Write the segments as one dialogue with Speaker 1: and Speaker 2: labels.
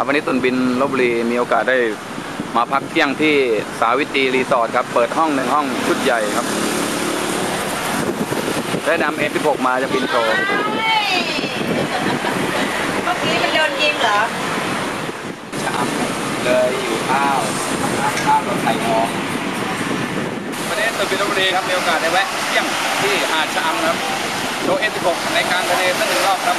Speaker 1: ครับวันนี้ตุนบินลบบุรีมีโอกาสได้ มาพักเที่ยงที่สาวิตรีรีสอร์ทครับเปิดห้องหนึ่งห้องชุดใหญ่ครับได้นำเอฟพิกมาจะบินโชว์
Speaker 2: เมื่อกี้มันโดนยิงเหรอ
Speaker 1: ชามเลยอยู่ข้าวข้าวรถไฟมองวันนี้ตุนบินลบบุรีครับมีโอกาสได้แวะเที่ยงที่หาดชามครับโชว์เอฟพิกในการทะเลสักหนึ่งรอบครับ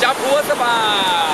Speaker 1: 加坡子吧。